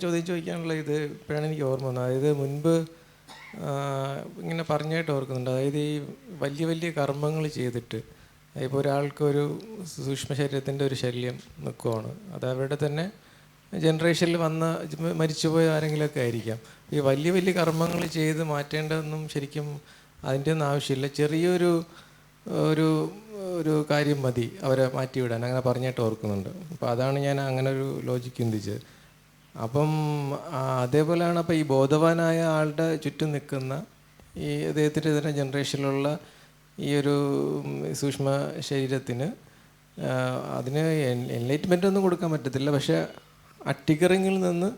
ചോദ്യം ചോദിക്കാനുള്ള ഇത് ഇപ്പോഴാണ് എനിക്ക് ഓർമ്മ വന്നത്. അതായത് മുൻപ് ഇങ്ങനെ പറഞ്ഞായിട്ട് ഓർക്കുന്നുണ്ട്. അതായത് ഈ വലിയ വലിയ കർമ്മങ്ങൾ ചെയ്തിട്ട് ഇപ്പോൾ ഒരാൾക്കൊരു സൂക്ഷ്മ ശരീരത്തിന്റെ ഒരു ശല്യം നിൽക്കുവാണ് അത് അവരുടെ തന്നെ ജനറേഷനിൽ വന്ന മരിച്ചുപോയ ആരെങ്കിലുമൊക്കെ ആയിരിക്കാം. ഈ വലിയ വലിയ കർമ്മങ്ങൾ ചെയ്ത് മാറ്റേണ്ടതൊന്നും ശരിക്കും അതിന്റെ ഒന്നും ആവശ്യമില്ല. ചെറിയൊരു ഒരു ഒരു കാര്യം മതി അവരെ മാറ്റിവിടാൻ. അങ്ങനെ പറഞ്ഞിട്ട് ഓർക്കുന്നുണ്ട്. അപ്പോൾ അതാണ് ഞാൻ അങ്ങനെ ഒരു ലോജിക്ക് ചിന്തിച്ചത്. അപ്പം അതേപോലെയാണ് അപ്പോൾ ഈ ബോധവാനായ ആളുടെ ചുറ്റും നിൽക്കുന്ന ഈ അദ്ദേഹത്തിന്റെ തന്നെ ജനറേഷനിലുള്ള ഈ ഒരു സൂക്ഷ്മ ശരീരത്തിന് അതിന് എൻലൈറ്റ്മെന്റ് ഒന്നും കൊടുക്കാൻ പറ്റത്തില്ല. പക്ഷേ ആ ട്രിഗറിങ്ങിൽ നിന്ന്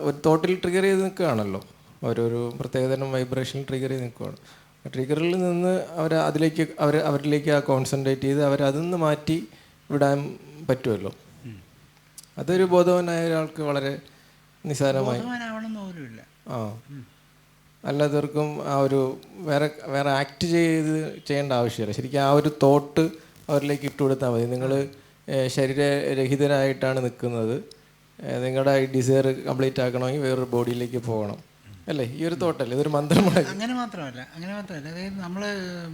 ഒരു തോട്ടിൽ ട്രിഗർ ചെയ്ത് നിൽക്കുകയാണല്ലോ. ഓരോരോ പ്രത്യേകതരം വൈബ്രേഷൻ ട്രിഗർ ചെയ്ത് നിൽക്കുകയാണ്. ട്രിഗറിൽ നിന്ന് അവർ അതിലേക്ക് അവർ അവരിലേക്ക് ആ കോൺസെൻട്രേറ്റ് ചെയ്ത് അവരതിൽ നിന്ന് മാറ്റി വിടാൻ പറ്റുമല്ലോ. അതൊരു ബോധവാനായ ഒരാൾക്ക് വളരെ നിസാരമായി ആ. അല്ലാത്തവർക്കും ആ ഒരു വേറെ വേറെ ആക്ട് ചെയ്ത് ചെയ്യേണ്ട ആവശ്യമില്ല. ശരിക്കും ആ ഒരു തോട്ട് അവരിലേക്ക് ഇട്ട് കൊടുത്താൽ മതി. നിങ്ങൾ ശരീരരഹിതരായിട്ടാണ് നിൽക്കുന്നത്. നിങ്ങളുടെ ഈ ഡിസയർ കംപ്ലീറ്റ് ആക്കണമെങ്കിൽ വേറൊരു ബോഡിയിലേക്ക് പോകണം. അല്ലേ? ഈ ഒരു തോട്ടല്ലേ ഇതൊരു മന്ത്രമാണ്. അങ്ങനെ മാത്രമല്ല. അങ്ങനെ മാത്രമല്ല. അതായത് നമ്മൾ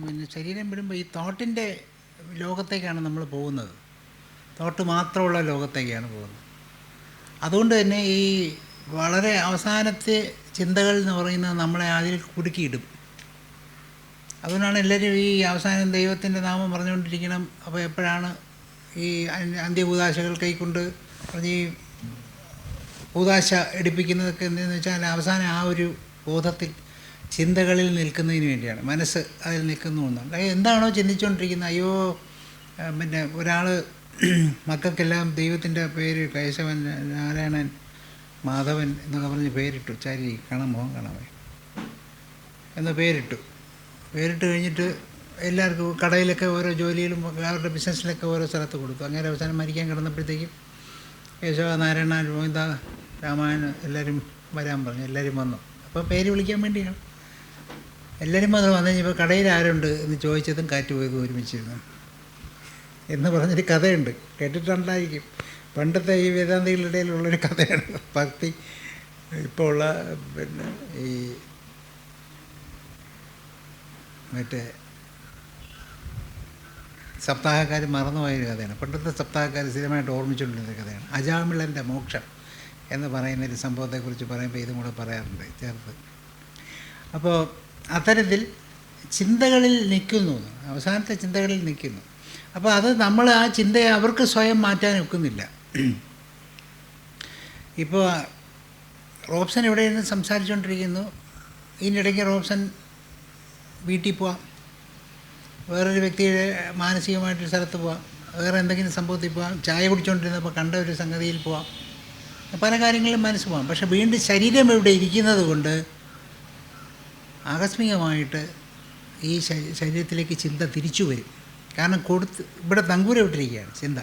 പിന്നെ ശരീരം വിടുമ്പോൾ ഈ തോട്ടിന്റെ ലോകത്തേക്കാണ് നമ്മൾ പോകുന്നത്. തോട്ട് മാത്രമുള്ള ലോകത്തേക്കാണ് പോകുന്നത്. അതുകൊണ്ട് തന്നെ ഈ വളരെ അവസാനത്തെ ചിന്തകൾ എന്ന് പറയുന്നത് നമ്മളെ അതിൽ കുടുക്കിയിടും. അതുകൊണ്ടാണ് എല്ലാവരും ഈ അവസാനം ദൈവത്തിന്റെ നാമം പറഞ്ഞുകൊണ്ടിരിക്കണം. അപ്പോൾ എപ്പോഴാണ് ഈ അന്ത്യ- അന്ത്യകൂതാശകൾ കൈക്കൊണ്ട് പറഞ്ഞ് ഈ കൂതാശ എടുപ്പിക്കുന്നതൊക്കെ എന്തെന്ന് വെച്ചാൽ അവസാനം ആ ഒരു ബോധത്തിൽ ചിന്തകളിൽ നിൽക്കുന്നതിന് വേണ്ടിയാണ്. മനസ്സ് അതിൽ നിൽക്കുന്നു എന്നാണ് എന്താണോ ചിന്തിച്ചുകൊണ്ടിരിക്കുന്നത് അയ്യോ പിന്നെ ഒരാൾ മക്കൾക്കെല്ലാം ദൈവത്തിന്റെ പേര് കേശവൻ നാരായണൻ മാധവൻ എന്നൊക്കെ പറഞ്ഞ് പേരിട്ടു. ചാരി കാണാൻ കണമേ കാണാമേ എന്ന പേരിട്ടു. പേരിട്ട് കഴിഞ്ഞിട്ട് എല്ലാവർക്കും കടയിലൊക്കെ ഓരോ ജോലിയിലും അവരുടെ ബിസിനസ്സിലൊക്കെ ഓരോ സ്ഥലത്ത് കൊടുത്തു. അങ്ങനെ അവസാനം മരിക്കാൻ കിടന്നപ്പോഴത്തേക്കും കേശവ നാരായണ ഗോവിന്ദ രാമായണ എല്ലാവരും വരാൻ പറഞ്ഞു. എല്ലാവരും വന്നു. അപ്പോൾ പേര് വിളിക്കാൻ വേണ്ടിയാണ്. എല്ലാവരും വന്ന്. വന്നു കഴിഞ്ഞപ്പോൾ കടയിൽ ആരുണ്ട് എന്ന് ചോദിച്ചതും കാറ്റ് പോയതും ഒരുമിച്ചിരുന്നു. എന്ന് പറഞ്ഞൊരു കഥയുണ്ട്. കേട്ടിട്ടുണ്ടായിരിക്കും. പണ്ടത്തെ ഈ വേദാന്തികളുടെ ഇടയിലുള്ളൊരു കഥയാണ്. ഭക്തി ഇപ്പോൾ ഉള്ള പിന്നെ ഈ മറ്റേ സപ്താഹക്കാർ മറന്നുപോയൊരു കഥയാണ്. പണ്ടത്തെ സപ്താഹക്കാർ സ്ഥിരമായിട്ട് ഓർമ്മിച്ചുകൊണ്ടിരുന്ന കഥയാണ്. അജാമിളന്റെ മോക്ഷം എന്ന് പറയുന്ന ഒരു സംഭവത്തെക്കുറിച്ച് പറയുമ്പോൾ ഇതും കൂടെ പറയാറുണ്ട് ചേർത്ത്. അപ്പോൾ അത്തരത്തിൽ ചിന്തകളിൽ നിൽക്കുന്നു. അവസാനത്തെ ചിന്തകളിൽ നിൽക്കുന്നു. അപ്പോൾ അത് നമ്മൾ ആ ചിന്തയെ അവർക്ക് സ്വയം മാറ്റാൻ ഒക്കുന്നില്ല. ഇപ്പോൾ റോബ്സൺ ഇവിടെ നിന്ന് സംസാരിച്ചുകൊണ്ടിരിക്കുന്നു ഇതിനിടയ്ക്ക് റോബ്സൺ വീട്ടിൽ പോവാം. വേറൊരു വ്യക്തിയുടെ മാനസികമായിട്ടൊരു സ്ഥലത്ത് പോവാം. വേറെ എന്തെങ്കിലും സംഭവത്തിൽ പോവാം. ചായ കുടിച്ചുകൊണ്ടിരുന്നപ്പോൾ കണ്ട ഒരു സംഗതിയിൽ പോവാം. പല കാര്യങ്ങളിലും മനസ്സ് പോവാം. പക്ഷെ വീണ്ടും ശരീരം ഇവിടെ ഇരിക്കുന്നത് കൊണ്ട് ആകസ്മികമായിട്ട് ഈ ശരീ- ശരീരത്തിലേക്ക് ചിന്ത തിരിച്ചു വരും. കാരണം കൊടുത്ത് ഇവിടെ തങ്കൂര വിട്ടിരിക്കുകയാണ് ചിന്ത.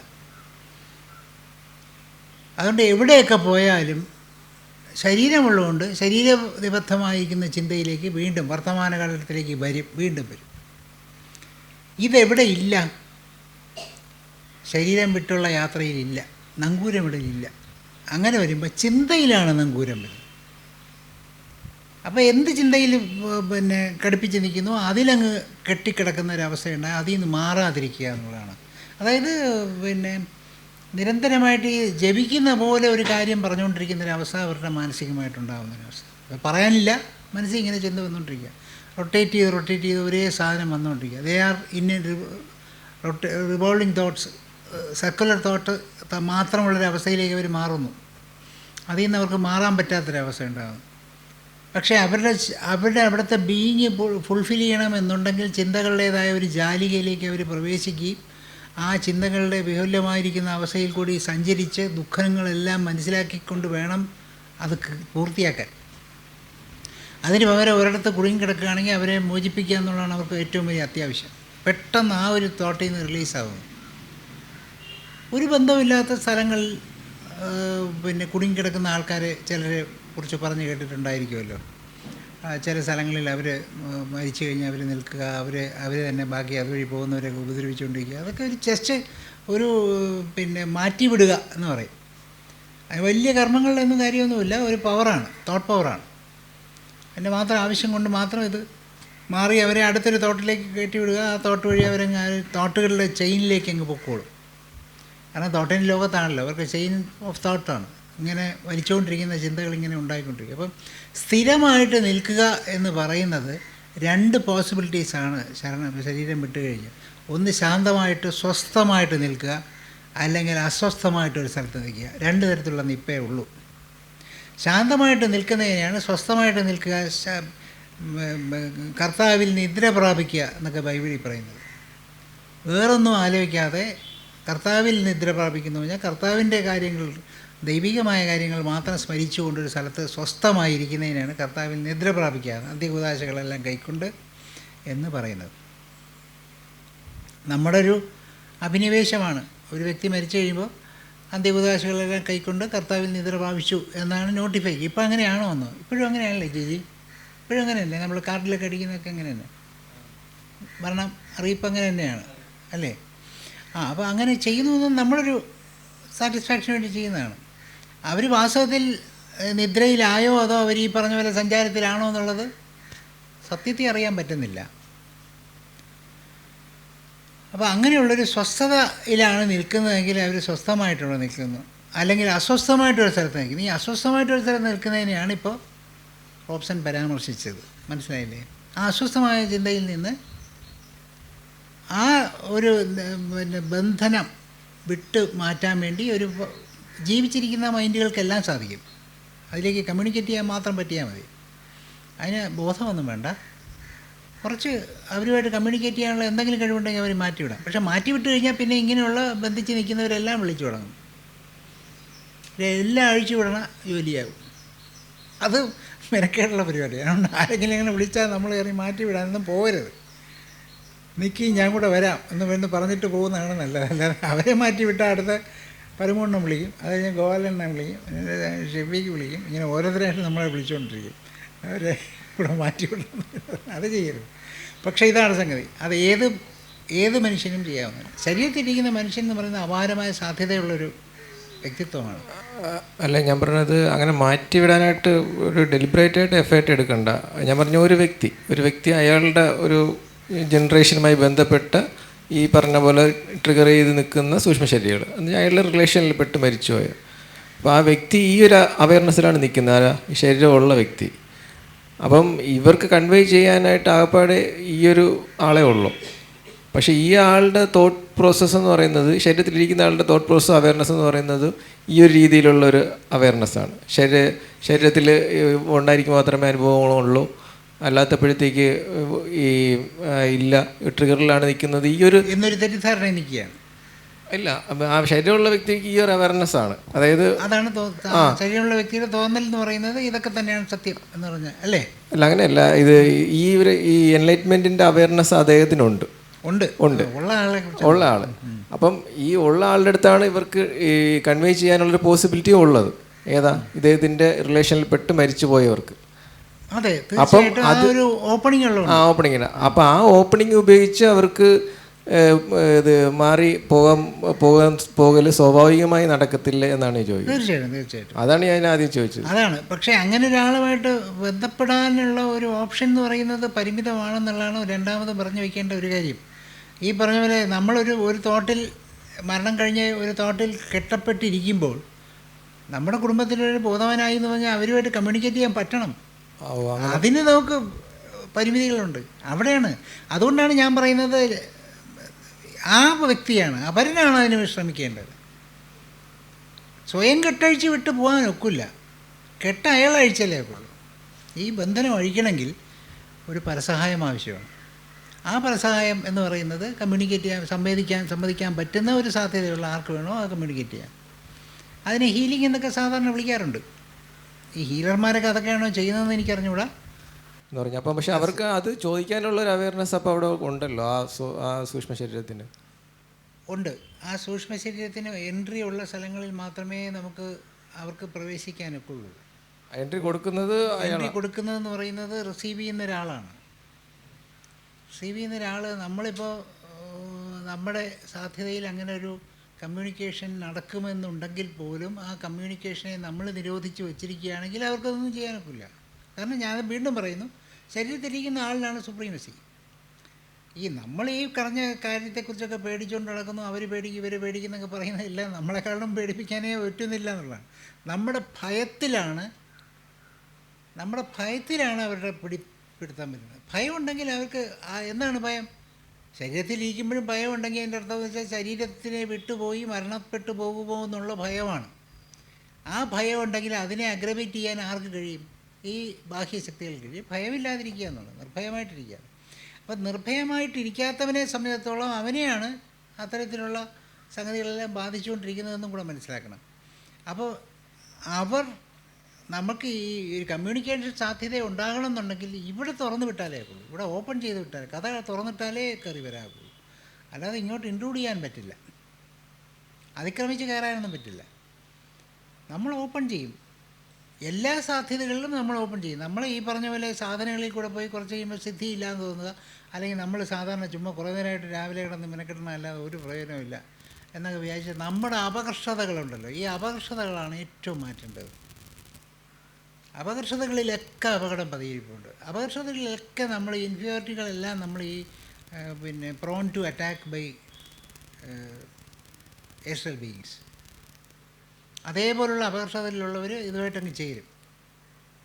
അതുകൊണ്ട് എവിടെയൊക്കെ പോയാലും ശരീരമുള്ളതുകൊണ്ട് ശരീര നിബദ്ധമായിരിക്കുന്ന ചിന്തയിലേക്ക് വീണ്ടും വർത്തമാനകാലത്തിലേക്ക് വരും വീണ്ടും വരും. ഇതെവിടെ ഇല്ല? ശരീരം വിട്ടുള്ള യാത്രയിലില്ല നങ്കൂരം ഇവിടെ ഇല്ല. അങ്ങനെ വരുമ്പോൾ ചിന്തയിലാണ് നങ്കൂരം വരുന്നത്. അപ്പോൾ എന്ത് ചിന്തയിൽ പിന്നെ ഘടിപ്പിച്ച് നിൽക്കുന്നു? അതിലങ്ങ് കെട്ടിക്കിടക്കുന്ന ഒരവസ്ഥയുണ്ട് അതിൽ നിന്ന് മാറാതിരിക്കുക എന്നുള്ളതാണ്. അതായത് പിന്നെ നിരന്തരമായിട്ട് ഈ ജപിക്കുന്ന പോലെ ഒരു കാര്യം പറഞ്ഞുകൊണ്ടിരിക്കുന്ന ഒരു അവസ്ഥ അവരുടെ മാനസികമായിട്ടുണ്ടാകുന്ന അവസ്ഥ അത് പറയാനില്ല. മനസ്സിൽ ഇങ്ങനെ ചിന്ത വന്നുകൊണ്ടിരിക്കുക. റൊട്ടേറ്റ് ചെയ്ത് റൊട്ടേറ്റ് ചെയ്ത് ഒരേ സാധനം വന്നുകൊണ്ടിരിക്കുക. They are in rote revolving thoughts circular thought മാത്രമുള്ളൊരവസ്ഥയിലേക്ക് അവർ മാറുന്നു. അതിൽ നിന്ന് അവർക്ക് മാറാൻ പറ്റാത്തൊരവസ്ഥ ഉണ്ടാകുന്നു പക്ഷേ അവരുടെ അവരുടെ അവിടുത്തെ ബീയിങ് ഫുൾഫിൽ ചെയ്യണമെന്നുണ്ടെങ്കിൽ ചിന്തകളുടേതായ ഒരു ജാലികയിലേക്ക് അവർ പ്രവേശിക്കുകയും ആ ചിന്തകളുടെ വിഹുല്യമായിരിക്കുന്ന അവസ്ഥയിൽ കൂടി സഞ്ചരിച്ച് ദുഃഖങ്ങളെല്ലാം മനസ്സിലാക്കിക്കൊണ്ട് വേണം അത് പൂർത്തിയാക്കാൻ. അതിന് പകരം ഒരിടത്ത് കുടുങ്ങി കിടക്കുകയാണെങ്കിൽ അവരെ മോചിപ്പിക്കുക എന്നുള്ളതാണ് അവർക്ക് ഏറ്റവും വലിയ അത്യാവശ്യം. പെട്ടെന്ന് ആ ഒരു തോട്ടിൽ നിന്ന് റിലീസാകുന്നു ഒരു ബന്ധമില്ലാത്ത സ്ഥലങ്ങളിൽ പിന്നെ കുടുങ്ങിക്കിടക്കുന്ന ആൾക്കാരെ ചിലരെ കുറിച്ച് പറഞ്ഞു കേട്ടിട്ടുണ്ടായിരിക്കുമല്ലോ. ചില സ്ഥലങ്ങളിൽ അവർ മരിച്ചു കഴിഞ്ഞാൽ അവർ നിൽക്കുക അവർ അവർ തന്നെ ബാക്കി അതുവഴി പോകുന്നവരൊക്കെ ഉപദ്രവിച്ചുകൊണ്ടിരിക്കുക. അതൊക്കെ ഒരു ചെസ്റ്റ് ഒരു പിന്നെ മാറ്റിവിടുക എന്ന് പറയും. വലിയ കർമ്മങ്ങളിലൊന്നും കാര്യമൊന്നുമില്ല ഒരു പവറാണ് തോട്ട് പവറാണ് എന്റെ മാത്രം ആവശ്യം കൊണ്ട് മാത്രം ഇത് മാറി അവരെ അടുത്തൊരു തോട്ടിലേക്ക് കയറ്റി വിടുക ആ തോട്ട് വഴി അവരങ്ങ് തോട്ടുകളുടെ ചെയിനിലേക്ക് അങ്ങ് പൊക്കോളും. കാരണം തോട്ടിന്റെ ലോകത്താണല്ലോ. അവർക്ക് ചെയിൻ ഓഫ് തോട്ടാണ് ഇങ്ങനെ വലിച്ചുകൊണ്ടിരിക്കുന്ന ചിന്തകൾ ഇങ്ങനെ ഉണ്ടായിക്കൊണ്ടിരിക്കും. അപ്പം സ്ഥിരമായിട്ട് നിൽക്കുക എന്ന് പറയുന്നത് രണ്ട് പോസിബിലിറ്റീസാണ് ശരണ ശരീരം വിട്ട് കഴിഞ്ഞ് ഒന്ന് ശാന്തമായിട്ട് സ്വസ്ഥമായിട്ട് നിൽക്കുക അല്ലെങ്കിൽ അസ്വസ്ഥമായിട്ട് ഒരു സ്ഥലത്ത് നിൽക്കുക. രണ്ട് തരത്തിലുള്ള നിപ്പേ ഉള്ളൂ. ശാന്തമായിട്ട് നിൽക്കുന്നതിനെയാണ് സ്വസ്ഥമായിട്ട് നിൽക്കുക കർത്താവിൽ നിദ്ര പ്രാപിക്കുക എന്നൊക്കെ ബൈബിളിൽ പറയുന്നത്. വേറൊന്നും ആലോചിക്കാതെ കർത്താവിൽ നിദ്ര പ്രാപിക്കുന്നു. പറഞ്ഞാൽ കർത്താവിന്റെ കാര്യങ്ങൾ ദൈവികമായ കാര്യങ്ങൾ മാത്രം സ്മരിച്ചുകൊണ്ട് ഒരു സ്ഥലത്ത് സ്വസ്ഥമായിരിക്കുന്നതിനാണ് കർത്താവിൽ നിദ്ര പ്രാപിക്കുക അന്ത്യകുദാശകളെല്ലാം കൈക്കൊണ്ട് എന്ന് പറയുന്നത്. നമ്മുടെ ഒരു അഭിനിവേശമാണ്. ഒരു വ്യക്തി മരിച്ചു കഴിയുമ്പോൾ അന്ത്യകുദാശകളെല്ലാം കൈക്കൊണ്ട് കർത്താവിൽ നിദ്ര പ്രാപിച്ചു എന്നാണ് നോട്ടിഫൈ ഇപ്പം അങ്ങനെയാണോ വന്നത് ഇപ്പോഴും അങ്ങനെയാണല്ലേ ചേച്ചി? ഇപ്പോഴും അങ്ങനെയല്ലേ? നമ്മൾ കാർഡിലൊക്കെ അടിക്കുന്നതൊക്കെ അങ്ങനെ തന്നെ മരണം അറിയിപ്പ് അങ്ങനെ തന്നെയാണ്. അല്ലേ? ആ അപ്പോൾ അങ്ങനെ ചെയ്യുന്നു നമ്മളൊരു സാറ്റിസ്ഫാക്ഷന് വേണ്ടി ചെയ്യുന്നതാണ്. അവർ വാസ്തവത്തിൽ നിദ്രയിലായോ അതോ അവർ ഈ പറഞ്ഞ പോലെ സഞ്ചാരത്തിലാണോ എന്നുള്ളത് സത്യത്തിൽ അറിയാൻ പറ്റുന്നില്ല. അപ്പോൾ അങ്ങനെയുള്ളൊരു സ്വസ്ഥതയിലാണ് നിൽക്കുന്നതെങ്കിൽ അവർ സ്വസ്ഥമായിട്ടുള്ള നിൽക്കുന്നു. അല്ലെങ്കിൽ അസ്വസ്ഥമായിട്ടൊരു സ്ഥലത്ത് നിൽക്കുന്നു. ഈ അസ്വസ്ഥമായിട്ടൊരു സ്ഥലത്ത് നിൽക്കുന്നതിനെയാണ് ഇപ്പോൾ ഓപ്ഷൻ പരാമർശിച്ചത്. മനസ്സിലായില്ലേ? ആ അസ്വസ്ഥമായ ചിന്തയിൽ നിന്ന് ആ ഒരു പിന്നെ ബന്ധനം വിട്ട് മാറ്റാൻ വേണ്ടി ഒരു ജീവിച്ചിരിക്കുന്ന മൈൻഡുകൾക്കെല്ലാം സാധിക്കും. അതിലേക്ക് കമ്മ്യൂണിക്കേറ്റ് ചെയ്യാൻ മാത്രം പറ്റിയാൽ മതി. അതിന് ബോധമൊന്നും വേണ്ട. കുറച്ച് അവരുമായിട്ട് കമ്മ്യൂണിക്കേറ്റ് ചെയ്യാനുള്ള എന്തെങ്കിലും കഴിവുണ്ടെങ്കിൽ അവർ മാറ്റിവിടാം. പക്ഷേ മാറ്റിവിട്ട് കഴിഞ്ഞാൽ പിന്നെ ഇങ്ങനെയുള്ള ബന്ധിച്ച് നിൽക്കുന്നവരെല്ലാം വിളിച്ചു തുടങ്ങും. എല്ലാം അഴിച്ചു വിടണ ജോലിയാകും. അത് മെനക്കേടുള്ള പരിപാടിയാണ്. അതുകൊണ്ട് ആരെങ്കിലും ഇങ്ങനെ വിളിച്ചാൽ നമ്മൾ കയറി മാറ്റി വിടാനൊന്നും പോകരുത്. നിൽക്കി ഞാൻ കൂടെ വരാം. എന്ന് വേണ്ടി പറഞ്ഞിട്ട് പോകുന്നതാണ് നല്ലത്. അല്ലാതെ അവരെ മാറ്റി വിട്ടാൽ അടുത്ത പരമൂണ്ണം വിളിക്കും. അത് കഴിഞ്ഞ് ഗോപാലനെ വിളിക്കും. ഷെഫിക്ക് വിളിക്കും. ഇങ്ങനെ ഓരോരുത്തരായിട്ട് നമ്മളെ വിളിച്ചുകൊണ്ടിരിക്കും അവരെ ഇവിടെ മാറ്റി വിടണം. അത് ചെയ്യരുത്. പക്ഷേ ഇതാണ് സംഗതി. അത് ഏത് ഏത് മനുഷ്യനും ചെയ്യാവുന്നതാണ്. ശരീരത്തിരിക്കുന്ന മനുഷ്യൻ എന്ന് പറയുന്നത് അപാരമായ സാധ്യതയുള്ളൊരു വ്യക്തിത്വമാണ്. അല്ല ഞാൻ പറഞ്ഞത് അങ്ങനെ മാറ്റിവിടാനായിട്ട് ഒരു ഡെലിബറേറ്റ് ആയിട്ട് എഫേർട്ട് എടുക്കണ്ട. ഞാൻ പറഞ്ഞ ഒരു വ്യക്തി ഒരു വ്യക്തി അയാളുടെ ഒരു ജനറേഷനുമായി ബന്ധപ്പെട്ട ഈ പറഞ്ഞ പോലെ ട്രിഗർ ചെയ്ത് നിൽക്കുന്ന സൂക്ഷ്മശരീരങ്ങൾ. എന്ന് അയാളുടെ റിലേഷനിൽ പെട്ട് മരിച്ചുപോയ അപ്പോൾ ആ വ്യക്തി ഈ ഒരു അവയർനെസ്സിലാണ് നിൽക്കുന്നത്. ഈ ശരീരമുള്ള വ്യക്തി. അപ്പം ഇവർക്ക് കൺവേ ചെയ്യാനായിട്ട് ആകപ്പാടെ ഈ ഒരു ആളെ ഉള്ളൂ. പക്ഷേ ഈ ആളുടെ തോട്ട് പ്രോസസ്സ് എന്ന് പറയുന്നത് ശരീരത്തിലിരിക്കുന്ന ആളുടെ തോട്ട് പ്രോസസ്സ് അവയർനെസ് എന്ന് പറയുന്നത് ഈ ഒരു രീതിയിലുള്ള ഒരു അവയർനെസ്സാണ് ശരീര ശരീരത്തിൽ ഉണ്ടായിരിക്കും മാത്രമേ അനുഭവങ്ങളുള്ളൂ. അല്ലാത്തപ്പോഴത്തേക്ക് ഈ ഇല്ല ട്രിഗറിലാണ് നിൽക്കുന്നത്. ഈ ഒരു എന്നൊരു തെറ്റിദ്ധാരണ എനിക്കാണ്. ഇല്ല ആ ശരീരമുള്ള വ്യക്തിക്ക് ഈ ഒരു അവയർനെസ് ആണ്. അതായത് അതാണ് ശരീരമുള്ള വ്യക്തിയുടെ തോന്നൽ എന്ന് പറയുന്നത് ഇതൊക്കെ തന്നെയാണ് സത്യം എന്ന് പറഞ്ഞാൽ അല്ലേ? അല്ല അങ്ങനെയല്ല. ഇത് ഈ ഒരു ഈ എൻലൈറ്റ്മെന്റിന്റെ അവയർനെസ് അദ്ദേഹത്തിനുണ്ട്. ഉണ്ട്. ഉണ്ട്. ഉള്ള ആളെ ഉള്ള ആൾ. അപ്പം ഈ ഉള്ള ആളുടെ അടുത്താണ് ഇവർക്ക് ഈ കൺവേ ചെയ്യാനുള്ളൊരു പോസിബിലിറ്റി ഉള്ളത്. ഏതാ? ഇദ്ദേഹത്തിന്റെ റിലേഷനിൽ പെട്ട് മരിച്ചു പോയവർക്ക് അതെ തീർച്ചയായിട്ടും അത് ഒരു ഓപ്പണിംഗ് ആ അപ്പം ആ ഓപ്പണിംഗ് ഉപയോഗിച്ച് അവർക്ക് ഇത് മാറി പോകാൻ പോകാൻ പോകൽ സ്വാഭാവികമായി നടക്കത്തില്ല എന്നാണ് ചോദിക്കുന്നത് തീർച്ചയായിട്ടും തീർച്ചയായിട്ടും. അതാണ് ഞാൻ ആദ്യം ചോദിച്ചത്. അതാണ്. പക്ഷേ അങ്ങനെ ഒരാളുമായിട്ട് ബന്ധപ്പെടാനുള്ള ഒരു ഓപ്ഷൻ എന്ന് പറയുന്നത് പരിമിതമാണെന്നുള്ളതാണ് രണ്ടാമത് പറഞ്ഞു വയ്ക്കേണ്ട ഒരു കാര്യം. ഈ പറഞ്ഞ പോലെ നമ്മളൊരു ഒരു തോട്ടിൽ മരണം കഴിഞ്ഞ് ഒരു തോട്ടിൽ കെട്ടപ്പെട്ടിരിക്കുമ്പോൾ നമ്മുടെ കുടുംബത്തിലൊരു ബോധവാനായി എന്ന് പറഞ്ഞാൽ അവരുമായിട്ട് കമ്മ്യൂണിക്കേറ്റ് ചെയ്യാൻ പറ്റണം. അതിന് നമുക്ക് പരിമിതികളുണ്ട്. അവിടെയാണ്. അതുകൊണ്ടാണ് ഞാൻ പറയുന്നത് ആ വ്യക്തിയാണ് അവരനാണ് അതിന് ശ്രമിക്കേണ്ടത്. സ്വയം കെട്ടഴിച്ച് വിട്ട് പോകാൻ ഒക്കില്ല. കെട്ട അയാൾ അഴിച്ചല്ലേ ഒക്കുള്ളൂ. ഈ ബന്ധനം അഴിക്കണമെങ്കിൽ ഒരു പരസഹായം ആവശ്യമാണ്. ആ പരസഹായം എന്ന് പറയുന്നത് കമ്മ്യൂണിക്കേറ്റ് ചെയ്യാൻ സംവേദിക്കാൻ സമ്മതിക്കാൻ പറ്റുന്ന ഒരു സാധ്യതയുള്ള ആർക്ക് വേണോ അത് കമ്മ്യൂണിക്കേറ്റ് ചെയ്യാം. അതിനെ ഹീലിംഗ് എന്നൊക്കെ സാധാരണ വിളിക്കാറുണ്ട്. ഈ ഹീലർമാരൊക്കെ അതൊക്കെയാണോ ചെയ്യുന്നതെന്ന് എനിക്കറിഞ്ഞൂടാ. എന്ന് പറഞ്ഞു അപ്പം പക്ഷെ അവർക്ക് അത് ചോദിക്കാനുള്ള ഒരു അവയർനെസ് അപ്പം അവിടെ ഉണ്ടല്ലോ ആ സൂ- ആ സൂക്ഷ്മ ശരീരത്തിന്? ഉണ്ട്. ആ സൂക്ഷ്മ ശരീരത്തിന് എൻട്രി ഉള്ള സ്ഥലങ്ങളിൽ മാത്രമേ നമുക്ക് അവർക്ക് പ്രവേശിക്കാനൊക്കെ ഉള്ളൂ എൻട്രി കൊടുക്കുന്നത് എൻട്രി കൊടുക്കുന്നതെന്ന് പറയുന്നത് റിസീവ് ചെയ്യുന്ന ഒരാളാണ്. റിസീവ് ചെയ്യുന്ന ഒരാൾ നമ്മളിപ്പോൾ നമ്മുടെ സാധ്യതയിൽ അങ്ങനെ ഒരു കമ്മ്യൂണിക്കേഷൻ നടക്കുമെന്നുണ്ടെങ്കിൽ പോലും ആ കമ്മ്യൂണിക്കേഷനെ നമ്മൾ നിരോധിച്ച് വച്ചിരിക്കുകയാണെങ്കിൽ അവർക്കതൊന്നും ചെയ്യാനൊക്കില്ല. കാരണം ഞാൻ വീണ്ടും പറയുന്നു ശരീരത്തിരിക്കുന്ന ആളിനാണ് സുപ്രീമസി ഈ നമ്മൾ ഈ പറഞ്ഞ കാര്യത്തെക്കുറിച്ചൊക്കെ പേടിച്ചുകൊണ്ട് നടക്കുന്നു അവർ പേടിക്കും ഇവർ പേടിക്കുന്നൊക്കെ പറയുന്നതില്ല നമ്മളെക്കാളും പേടിപ്പിക്കാനേ പറ്റുന്നില്ല എന്നുള്ളതാണ്. നമ്മുടെ ഭയത്തിലാണ് നമ്മുടെ ഭയത്തിലാണ് അവരുടെ പിടി പിടുത്താൻ വരുന്നത് ഭയം ഉണ്ടെങ്കിൽ അവർക്ക് എന്താണ് ഭയം? ശരീരത്തിൽ ഇരിക്കുമ്പോഴും ഭയം ഉണ്ടെങ്കിൽ അതിന്റെ അർത്ഥം എന്ന് വെച്ചാൽ ശരീരത്തിനെ വിട്ടുപോയി മരണപ്പെട്ടു പോകുമോ എന്നുള്ള ഭയമാണ്. ആ ഭയം ഉണ്ടെങ്കിൽ അതിനെ അഗ്രമേറ്റ് ചെയ്യാൻ ആർക്ക് കഴിയും? ഈ ബാഹ്യശക്തികൾ കഴിയും. ഭയമില്ലാതിരിക്കുക എന്നുള്ളത് നിർഭയമായിട്ടിരിക്കുക. അപ്പം നിർഭയമായിട്ടിരിക്കാത്തവനെ സംബന്ധിച്ചിടത്തോളം അവനെയാണ് അത്തരത്തിലുള്ള സംഗതികളെല്ലാം ബാധിച്ചുകൊണ്ടിരിക്കുന്നതെന്നും കൂടെ മനസ്സിലാക്കണം. അപ്പോൾ അവർ നമുക്ക് ഈ ഒരു കമ്മ്യൂണിക്കേഷൻ സാധ്യത ഉണ്ടാകണം എന്നുണ്ടെങ്കിൽ ഇവിടെ തുറന്നു വിട്ടാലേ ഉള്ളൂ. ഇവിടെ ഓപ്പൺ ചെയ്ത് വിട്ടാലേ കഥ തുറന്നിട്ടാലേ കയറി വരാകുള്ളൂ അല്ലാതെ ഇങ്ങോട്ട് ഇൻക്ലൂഡ് ചെയ്യാൻ പറ്റില്ല. അതിക്രമിച്ച് കയറാനൊന്നും പറ്റില്ല. നമ്മൾ ഓപ്പൺ ചെയ്യും. എല്ലാ സാധ്യതകളിലും നമ്മൾ ഓപ്പൺ ചെയ്യും. നമ്മൾ ഈ പറഞ്ഞ പോലെ സാധനങ്ങളിൽ കൂടെ പോയി കുറച്ച് കഴിയുമ്പോൾ സിദ്ധിയില്ല എന്ന് തോന്നുക അല്ലെങ്കിൽ നമ്മൾ സാധാരണ ചുമ്മാ കുറേ നേരമായിട്ട് രാവിലെ കിടന്ന് മെനക്കെട്ടണ അല്ലാതെ ഒരു പ്രയോജനമില്ല എന്നൊക്കെ വിചാരിച്ച് നമ്മുടെ അപകർഷതകളുണ്ടല്ലോ. ഈ അപകർഷതകളാണ് ഏറ്റവും മാറ്റേണ്ടത്. അപകർഷതകളിലൊക്കെ അപകടം പതിയിരിപ്പുണ്ട് അപകർഷതകളിലൊക്കെ നമ്മൾ ഇൻഫ്യൂരിറ്റികളെല്ലാം നമ്മൾ ഈ പിന്നെ prone to attack by astral beings അതേപോലുള്ള അപകർഷതയിലുള്ളവർ ഇതുമായിട്ടങ്ങ് ചേരും.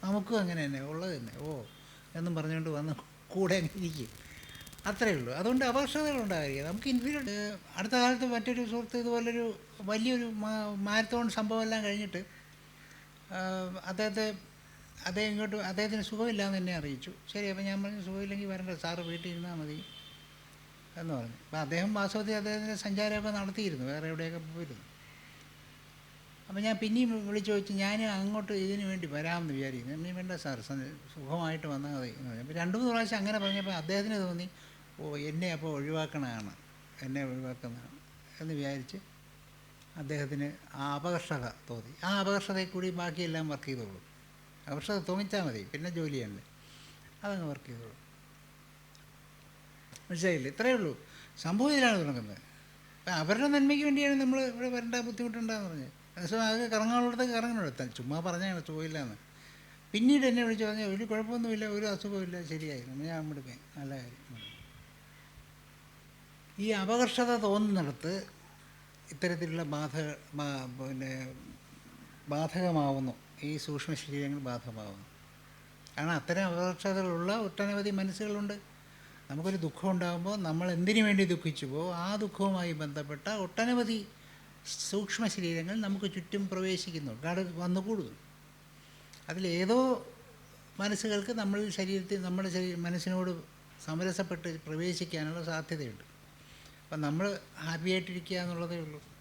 നമുക്കും അങ്ങനെ തന്നെ ഉള്ളത് തന്നെ. ഓ എന്നും പറഞ്ഞുകൊണ്ട് വന്ന് കൂടെ അങ്ങ് ഇരിക്കും. അത്രയേ ഉള്ളൂ. അതുകൊണ്ട് അപകർഷതകളുണ്ടായിരിക്കുക നമുക്ക് ഇൻഫീരിയർ അടുത്ത കാലത്ത് മറ്റൊരു സുഹൃത്ത് ഇതുപോലൊരു വലിയൊരു മാരത്തോൺ സംഭവമെല്ലാം കഴിഞ്ഞിട്ട് അദ്ദേഹത്തെ അദ്ദേഹം ഇങ്ങോട്ട് അദ്ദേഹത്തിന് സുഖമില്ല എന്ന് എന്നെ അറിയിച്ചു. ശരി അപ്പോൾ ഞാൻ പറഞ്ഞു സുഖമില്ലെങ്കിൽ വരണ്ട സാറ് വീട്ടിൽ ഇരുന്നാൽ മതി. എന്ന് പറഞ്ഞു. അപ്പോൾ അദ്ദേഹം വാസ്തവത്തിൽ അദ്ദേഹത്തിന്റെ സഞ്ചാരമൊക്കെ നടത്തിയിരുന്നു വേറെ എവിടെയൊക്കെ പോയിരുന്നു. അപ്പോൾ ഞാൻ പിന്നെയും വിളിച്ചു ചോദിച്ചു ഞാൻ അങ്ങോട്ട് ഇതിന് വേണ്ടി വരാമെന്ന് വിചാരിക്കുന്നു. നീ വേണ്ട സാർ സുഖമായിട്ട് വന്നാൽ മതി. എന്ന് പറഞ്ഞു. അപ്പോൾ രണ്ട് മൂന്ന് പ്രാവശ്യം അങ്ങനെ പറഞ്ഞപ്പോൾ അദ്ദേഹത്തിന് തോന്നി ഓ എന്നെ അപ്പോൾ ഒഴിവാക്കണതാണ് എന്നെ ഒഴിവാക്കുന്നതാണ്. എന്ന് വിചാരിച്ച് അദ്ദേഹത്തിന് ആ അപകർഷത തോന്നി. ആ അപകർഷതയിൽ കൂടി ബാക്കിയെല്ലാം വർക്ക് ചെയ്തോളൂ. അപകർഷത തോന്നിച്ചാൽ മതി. പിന്നെ ജോലിയല്ലേ അതങ്ങ് വർക്ക് ചെയ്തോളൂ. മനസ്സിലായില്ലേ? ഇത്രയേ ഉള്ളൂ. സംഭവം ഇതിലാണ് തുടങ്ങുന്നത്. അപ്പം അവരുടെ നന്മയ്ക്ക് വേണ്ടിയാണ് നമ്മൾ ഇവിടെ വരേണ്ട ബുദ്ധിമുട്ടുണ്ടെന്ന് പറഞ്ഞത് അതേസമയം അത് കറങ്ങാനുള്ളിടത്തേക്ക് കറങ്ങണം ചുമ്മാ പറഞ്ഞാണ് സുഖമില്ലാന്ന് പിന്നീട് എന്നെ വിളിച്ച് പറഞ്ഞു ഒരു കുഴപ്പമൊന്നുമില്ല ഒരു അസുഖമില്ല ശരിയായി. ഞാൻ എടുക്കാൻ നല്ല കാര്യം. ഈ അപകർഷത തോന്നുന്നിടത്ത് ഇത്തരത്തിലുള്ള ബാധ പിന്നെ ബാധകമാവുന്നു. ഈ സൂക്ഷ്മ ശരീരങ്ങൾ ബാധകമാകുന്നു കാരണം അത്തരം അപകർഷതകളുള്ള ഒട്ടനവധി മനസ്സുകളുണ്ട്. നമുക്കൊരു ദുഃഖം ഉണ്ടാകുമ്പോൾ നമ്മൾ എന്തിനു വേണ്ടി ദുഃഖിച്ചുവോ ആ ദുഃഖവുമായി ബന്ധപ്പെട്ട ഒട്ടനവധി സൂക്ഷ്മ ശരീരങ്ങൾ നമുക്ക് ചുറ്റും പ്രവേശിക്കുന്നു. കാരണം വന്നുകൂടുന്നു അതിലേതോ മനസ്സുകൾക്ക് നമ്മൾ ശരീരത്തിൽ നമ്മുടെ ശരീര മനസ്സിനോട് സമരസപ്പെട്ട് പ്രവേശിക്കാനുള്ള സാധ്യതയുണ്ട്. അപ്പം നമ്മൾ ഹാപ്പിയായിട്ടിരിക്കുക എന്നുള്ളതേ ഉള്ളൂ.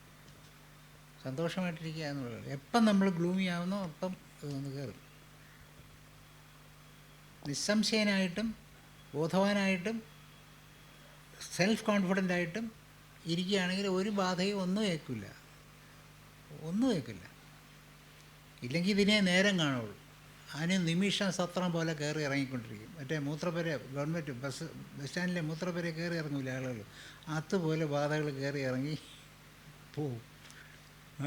സന്തോഷമായിട്ടിരിക്കുക എന്നുള്ളത്. എപ്പം നമ്മൾ ഗ്ലൂമി ആവുന്നോ അപ്പം ഇതൊന്ന് കയറും നിസ്സംശയനായിട്ടും ബോധവാനായിട്ടും സെൽഫ് കോൺഫിഡന്റ് ആയിട്ടും ഇരിക്കുകയാണെങ്കിൽ ഒരു ബാധയും ഒന്നും ഏൽക്കില്ല ഒന്നും ഏൽക്കില്ല ഇല്ലെങ്കിൽ ഇതിനെ നേരം കാണുള്ളൂ. അതിന് നിമിഷം സത്രം പോലെ കയറി ഇറങ്ങിക്കൊണ്ടിരിക്കും. മറ്റേ മൂത്രപ്പുര ഗവൺമെന്റ് ബസ് ബസ് സ്റ്റാൻഡിലെ മൂത്രപ്പുര കയറി ഇറങ്ങില്ല ആളുകൾ. അതുപോലെ ബാധകൾ കയറി ഇറങ്ങി പോവും.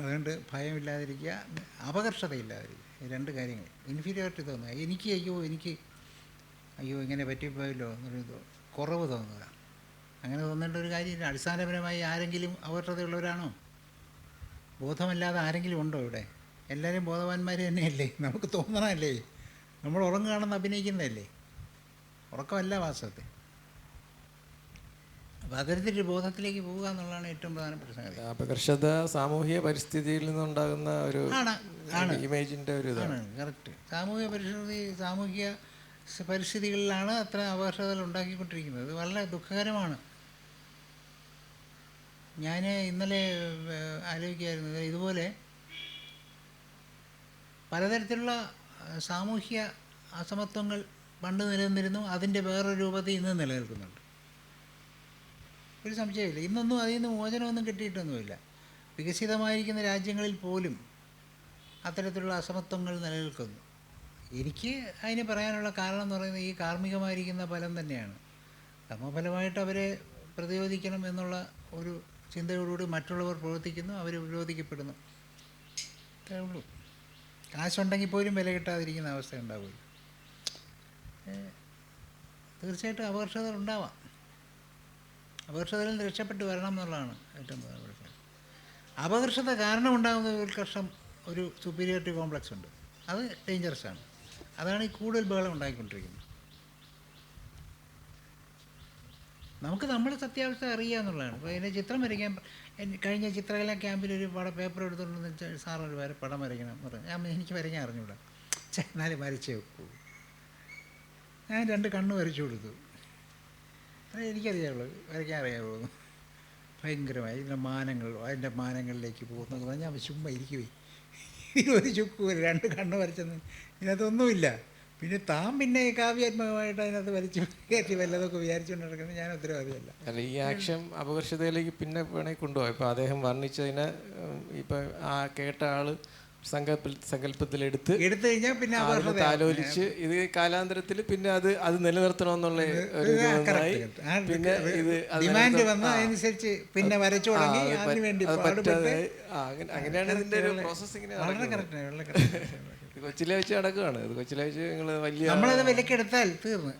അതുകൊണ്ട് ഭയമില്ലാതിരിക്കുക അപകർഷതയില്ലാതിരിക്കുക. രണ്ട് കാര്യങ്ങൾ. ഇൻഫീരിയോറിറ്റി തോന്നുക. എനിക്ക് അയ്യോ എനിക്ക് അയ്യോ ഇങ്ങനെ പറ്റിപ്പോയല്ലോ എന്നൊരു കുറവ് തോന്നുക. അങ്ങനെ തോന്നേണ്ട ഒരു കാര്യമില്ല. അടിസ്ഥാനപരമായി ആരെങ്കിലും അപകർഷതയുള്ളവരാണോ? ബോധമല്ലാതെ ആരെങ്കിലും ഉണ്ടോ ഇവിടെ? എല്ലാവരും ബോധവാന്മാർ തന്നെയല്ലേ? നമുക്ക് തോന്നണമല്ലേ? നമ്മൾ ഉറങ്ങുകയാണെന്ന് അഭിനയിക്കുന്നതല്ലേ? ഉറക്കമല്ല വാസ്തവത്തിൽ. അപ്പോൾ ബോധത്തിലേക്ക് പോവുക എന്നുള്ളതാണ് ഏറ്റവും പ്രധാനപ്പെട്ട സംഗതി അപകർഷത സാമൂഹിക പരിസ്ഥിതിയിൽ നിന്നുണ്ടാകുന്ന ഒരു ആണ് ഒരു ഇതാണ്. കറക്റ്റ് സാമൂഹിക പരിസ്ഥിതി സാമൂഹിക പരിസ്ഥിതികളിലാണ് അത്ര അപകർഷതകൾ ഉണ്ടാക്കിക്കൊണ്ടിരിക്കുന്നത്. ഇത് വളരെ ദുഃഖകരമാണ്. ഞാൻ ഇന്നലെ ആലോചിക്കായിരുന്നു ഇതുപോലെ പലതരത്തിലുള്ള സാമൂഹ്യ അസമത്വങ്ങൾ പണ്ട് നിലനിന്നിരുന്നു. അതിന്റെ വേറൊരു രൂപത്തിൽ ഇന്ന് നിലനിൽക്കുന്നുണ്ട്. ഒരു സംശയമില്ല. ഇന്നൊന്നും അതിൽ നിന്ന് മോചനമൊന്നും കിട്ടിയിട്ടൊന്നുമില്ല. വികസിതമായിരിക്കുന്ന രാജ്യങ്ങളിൽ പോലും അത്തരത്തിലുള്ള അസമത്വങ്ങൾ നിലനിൽക്കുന്നു. എനിക്ക് അതിന് പറയാനുള്ള കാരണം എന്ന് പറയുന്നത് ഈ കാർമ്മികമായിരിക്കുന്ന ഫലം തന്നെയാണ്. കർമ്മഫലമായിട്ട് അവരെ പ്രതിരോധിക്കണം എന്നുള്ള ഒരു ചിന്തയോടുകൂടി മറ്റുള്ളവർ പ്രവർത്തിക്കുന്നു അവർ വിരോധിക്കപ്പെടുന്നു അത്രേ ഉള്ളൂ. കാശുണ്ടെങ്കിൽ പോലും വില കിട്ടാതിരിക്കുന്ന അവസ്ഥ ഉണ്ടാവില്ല തീർച്ചയായിട്ടും അപകർഷതകൾ ഉണ്ടാവാം. അപകർഷതയിൽ നിന്ന് രക്ഷപ്പെട്ട് വരണം എന്നുള്ളതാണ് ഏറ്റവും പ്രധാന പ്രശ്നം അപകർഷത കാരണമുണ്ടാകുന്ന ഉത്കർഷം ഒരു സുപ്പീരിയോറിറ്റി കോംപ്ലക്സ് ഉണ്ട്. അത് ഡേഞ്ചറസ് ആണ്. അതാണ് ഈ കൂടുതൽ ബഹളം ഉണ്ടായിക്കൊണ്ടിരിക്കുന്നത്. നമുക്ക് നമ്മുടെ സത്യാവസ്ഥ അറിയുക എന്നുള്ളതാണ്. ഇപ്പോൾ എന്റെ ചിത്രം വരയ്ക്കാൻ കഴിഞ്ഞ ചിത്രകലാ ക്യാമ്പിൽ ഒരു പടം പേപ്പർ എടുത്തുകൊണ്ടെന്ന് വെച്ചാൽ സാർ ഒരു വരെ പടം വരയ്ക്കണം പറഞ്ഞു. ഞാൻ എനിക്ക് വരയ്ക്കാൻ അറിഞ്ഞൂടാ. എന്നാലും വരച്ചേ ഞാൻ രണ്ട് കണ്ണ് വരച്ചു കൊടുത്തു. അത് എനിക്കറിയാവുള്ളൂ വരയ്ക്കാൻ അറിയാവുള്ളൂ. ഭയങ്കരമായി ഇതിന്റെ മാനങ്ങൾ അതിന്റെ മാനങ്ങളിലേക്ക് പോകുന്നത് പറഞ്ഞാൽ ചുമ്മാ ഇരിക്കുവേ. ഒരു ചുക്ക് രണ്ട് കണ്ണ് വരച്ചെന്ന് ഇതിനകത്തൊന്നുമില്ല. പിന്നെ താൻ പിന്നെ കാവ്യാത്മകമായിട്ട് അതിനകത്ത് വലിച്ചു കയറ്റി വല്ലതൊക്കെ വിചാരിച്ചുകൊണ്ട് നടക്കുന്നത് ഞാൻ ഉത്തരവാദിയല്ല. അല്ല ഈ ആക്ഷൻ അപകർഷതയിലേക്ക് പിന്നെ വേണമെങ്കിൽ കൊണ്ടുപോകാം ഇപ്പം അദ്ദേഹം വർണിച്ചതിനെ ഇപ്പം ആ കേട്ട ആൾ സങ്കല്പ സങ്കല്പത്തിലെടുത്ത് എടുത്തു കഴിഞ്ഞാൽ പിന്നെ ആലോചിച്ച് അപകർഷത താലോലിച്ച് ഇത് കാലാന്തരത്തിൽ പിന്നെ അത് അത് നിലനിർത്തണമെന്നുള്ള ഒരു ഇത് പിന്നെ ഇത് ഡിമാൻഡ് വന്ന. അതനുസരിച്ച് പിന്നെ വരച്ചു തുടങ്ങി അതിന് വേണ്ടി അങ്ങനെയാണ് ഇതിന്റെ ഒരു പ്രോസസ് ഇങ്ങനെ കൊച്ചിലെ വെച്ച് നടക്കുകയാണ്. ഇത് കൊച്ചിലെ വെച്ച് നിങ്ങൾ വലിയ നമ്മളത് വിലക്കെടുത്താൽ തീർന്നു.